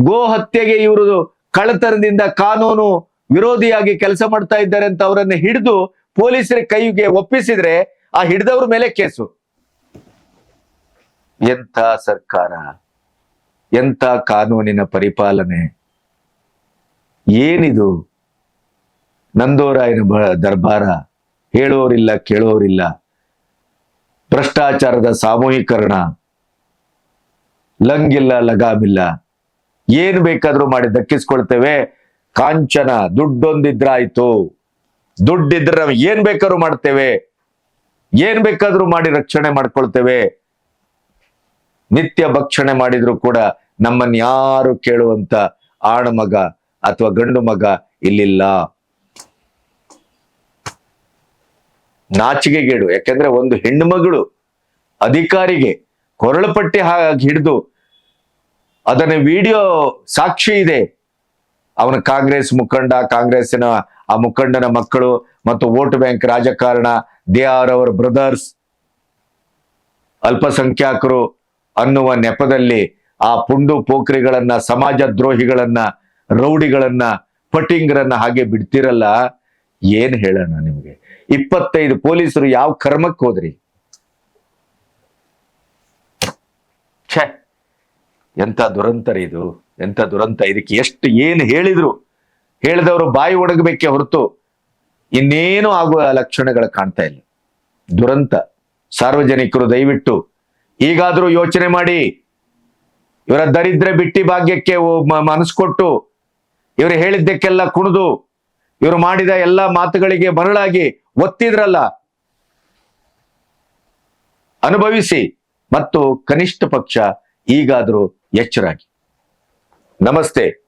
ಗೋ ಹತ್ಯೆಗೆ ಇವರು ಕಳ್ಳತನದಿಂದ ಕಾನೂನು ವಿರೋಧಿಯಾಗಿ ಕೆಲಸ ಮಾಡ್ತಾ ಇದ್ದಾರೆ ಅಂತ ಅವರನ್ನ ಹಿಡಿದು ಪೊಲೀಸರ ಕೈಗೆ ಒಪ್ಪಿಸಿದ್ರೆ ಆ ಹಿಡಿದವ್ರ ಮೇಲೆ ಕೇಸು. ಎಂಥ ಸರ್ಕಾರ, ಎಂಥ ಕಾನೂನಿನ ಪರಿಪಾಲನೆ. ಏನಿದು? ನಂದೋರಾಯನ ದರ್ಬಾರ. ಹೇಳೋರಿಲ್ಲ, ಕೇಳೋರಿಲ್ಲ. ಭ್ರಷ್ಟಾಚಾರದ ಸಾಮೂಹಿಕರಣ. ಲಂಗಿಲ್ಲ, ಲಗಾಮಿಲ್ಲ. ಏನ್ ಬೇಕಾದ್ರೂ ಮಾಡಿ ದಕ್ಕಿಸ್ಕೊಳ್ತೇವೆ. ಕಾಂಚನ, ದುಡ್ಡೊಂದಿದ್ರಾಯ್ತು. ದುಡ್ಡಿದ್ರೆ ನಾವು ಏನ್ ಬೇಕಾದ್ರೂ ಮಾಡ್ತೇವೆ. ಏನ್ ಬೇಕಾದ್ರೂ ಮಾಡಿ ರಕ್ಷಣೆ ಮಾಡ್ಕೊಳ್ತೇವೆ. ನಿತ್ಯ ಭಕ್ಷಣೆ ಮಾಡಿದ್ರು ಕೂಡ ನಮ್ಮನ್ನ ಯಾರು ಕೇಳುವಂತ ಆಣ ಮಗ ಅಥವಾ ಗಂಡು ಮಗ ಇಲ್ಲಿಲ್ಲ. ನಾಚಿಕೆಗೇಡು, ಯಾಕೆಂದ್ರೆ ಒಂದು ಹೆಣ್ಣು ಮಗಳು ಅಧಿಕಾರಿಗೆ ಕೊರಳಪಟ್ಟಿ ಹಿಡಿದು ಅದನ್ನ ವಿಡಿಯೋ ಸಾಕ್ಷಿ ಇದೆ. ಅವನ ಕಾಂಗ್ರೆಸ್ ಮುಖಂಡ, ಕಾಂಗ್ರೆಸ್ಸಿನ ಆ ಮುಖಂಡನ ಮಕ್ಕಳು ಮತ್ತು ವೋಟ್ ಬ್ಯಾಂಕ್ ರಾಜಕಾರಣ, ದೇ ಆರ್ ಅವರ್ ಬ್ರದರ್ಸ್. ಅಲ್ಪಸಂಖ್ಯಾತರು ಅನ್ನುವ ನೆಪದಲ್ಲಿ ಆ ಪುಂಡು ಪೋಖ್ರಿಗಳನ್ನ, ಸಮಾಜ ದ್ರೋಹಿಗಳನ್ನ, ರೌಡಿಗಳನ್ನ, ಪಟಿಂಗ್ರನ್ನ ಹಾಗೆ ಬಿಡ್ತಿರಲ್ಲ? ಏನ್ ಹೇಳೋಣ ನಿಮ್ಗೆ? ಇಪ್ಪತ್ತೈದು ಪೊಲೀಸರು ಯಾವ ಕರ್ಮಕ್ಕೆ ಹೋದ್ರಿ? ಎಂತ ದುರಂತರ ಇದು? ಎಂಥ ದುರಂತ? ಇದಕ್ಕೆ ಎಷ್ಟು ಏನು ಹೇಳಿದ್ರು? ಹೇಳಿದವರು ಬಾಯಿ ಒಣಗಬೇಕೆ ಹೊರತು ಇನ್ನೇನು ಆಗುವ ಲಕ್ಷಣಗಳು ಕಾಣ್ತಾ ಇಲ್ಲ. ದುರಂತ. ಸಾರ್ವಜನಿಕರು ದಯವಿಟ್ಟು ಈಗಾದರೂ ಯೋಚನೆ ಮಾಡಿ. ಇವರ ದರಿದ್ರೆ ಬಿಟ್ಟಿ ಭಾಗ್ಯಕ್ಕೆ ಮನಸ್ಸು ಕೊಟ್ಟು ಇವರು ಹೇಳಿದ್ದಕ್ಕೆಲ್ಲ ಕುಣಿದು ಇವರು ಮಾಡಿದ ಎಲ್ಲ ಮಾತುಗಳಿಗೆ ಮರಳಾಗಿ ಒತ್ತಿದ್ರಲ್ಲ. ಅನುಭವಿಸಿ. ಮತ್ತು ಕನಿಷ್ಠ ಪಕ್ಷ ಈಗಾದ್ರೂ ಎಚ್ಚರಾಗಿ. ನಮಸ್ತೆ.